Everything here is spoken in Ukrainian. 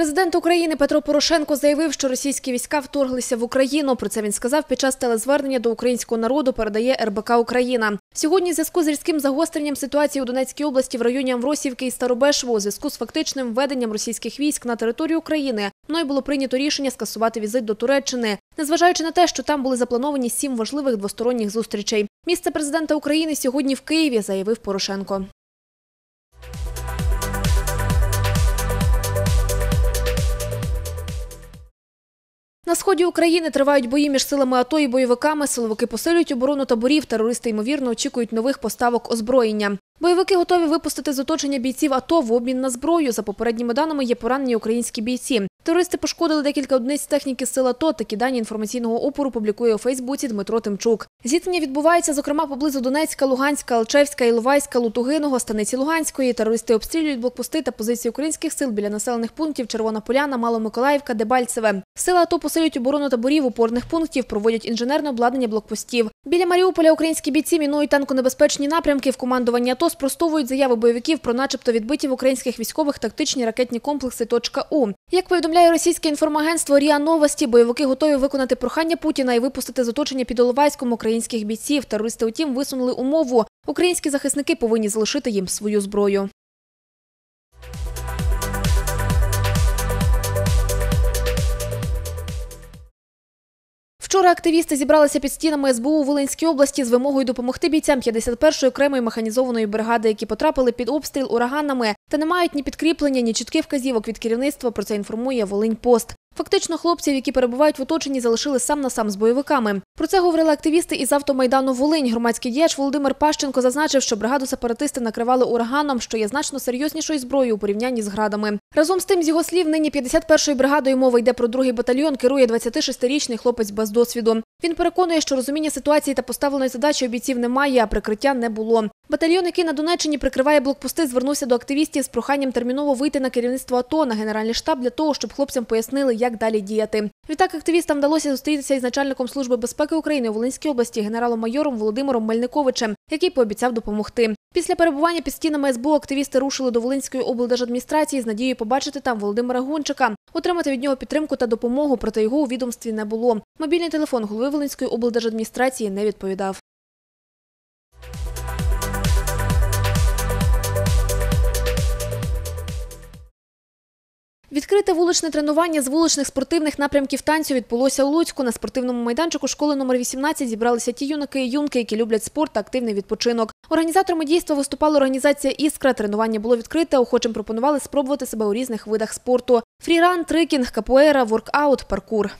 Президент України Петро Порошенко заявив, що російські війська вторглися в Україну. Про це він сказав під час телезвернення до українського народу. Передає РБК Україна. Сьогодні, в зв'язку з різким загостренням ситуації у Донецькій області в районі Амвросівки і Старобешево, у зв'язку з фактичним введенням російських військ на територію України, мною було прийнято рішення скасувати візит до Туреччини, незважаючи на те, що там були заплановані сім важливих двосторонніх зустрічей. Місце президента України сьогодні в Києві, заявив Порошенко. На сході України тривають бої між силами АТО і бойовиками. Силовики посилюють оборону таборів. Терористи ймовірно очікують нових поставок озброєння. Бойовики готові випустити з оточення бійців АТО в обмін на зброю. За попередніми даними є поранені українські бійці. Терористи пошкодили декілька одиниць техніки сил АТО. Такі дані інформаційного опору публікує у Фейсбуці Дмитро Тимчук. Зіткнення відбувається, зокрема, поблизу Донецька, Луганська, Алчевська, Іловайська, Лутугиного, Станиці Луганської. Терористи обстрілюють блокпости та позиції українських сил біля населених пунктів Червона Поляна, Маломиколаївка, Дебальцеве. Сили АТО посилюють оборону таборів, опорних пунктів, проводять інженерне обладнання блокпостів. Біля Маріуполя українські бійці мінують танконебезпечні напрямки. В командуванні АТО спростовують заяви бойовиків про начебто відбиті в українських військових тактичні ракетні комплекси «Точка У». Як повідомляє російське інформагентство РІА Новості, бойовики готові виконати прохання Путіна і випустити з оточення під Іловайськом українських бійців. Терористи, утім, висунули умову. Українські захисники повинні залишити їм свою зброю. Вчора активісти зібралися під стінами СБУ у Волинській області з вимогою допомогти бійцям 51-ї окремої механізованої бригади, які потрапили під обстріл ураганами та не мають ні підкріплення, ні чітких вказівок від керівництва. Про це інформує Волинь Пост. Фактично, хлопців, які перебувають в оточенні, залишили сам на сам з бойовиками. Про це говорили активісти із автомайдану Волинь. Громадський діяч Володимир Пащенко зазначив, що бригаду сепаратисти накривали ураганом, що є значно серйознішою зброєю у порівнянні з градами. Разом з тим, з його слів, нині 51-ї бригадою мова йде про другий батальйон. Керує 26-річний хлопець без досвіду. Він переконує, що розуміння ситуації та поставленої задачі у бійців немає, а прикриття не було. Батальйон, який на Донеччині прикриває блокпости, звернувся до активістів з проханням терміново вийти на керівництво АТО на генеральний штаб для того, щоб хлопцям пояснили, як далі діяти. Відтак активістам вдалося зустрітися із начальником служби безпеки України у Волинській області генералом-майором Володимиром Мельниковичем, який пообіцяв допомогти. Після перебування під стінами СБУ активісти рушили до Волинської облдержадміністрації з надією побачити там Володимира Гончика, отримати від нього підтримку та допомогу, проте його у відомстві не було. Мобільний телефон голови Волинської облдержадміністрації не відповідав. Відкрите вуличне тренування з вуличних спортивних напрямків танцю відбулося у Луцьку. На спортивному майданчику школи номер 18 зібралися ті юнаки і юнки, які люблять спорт та активний відпочинок. Організаторами дійства виступала організація Іскра. Тренування було відкрите. Охочим пропонували спробувати себе у різних видах спорту: фріран, трикінг, капуера, воркаут, паркур.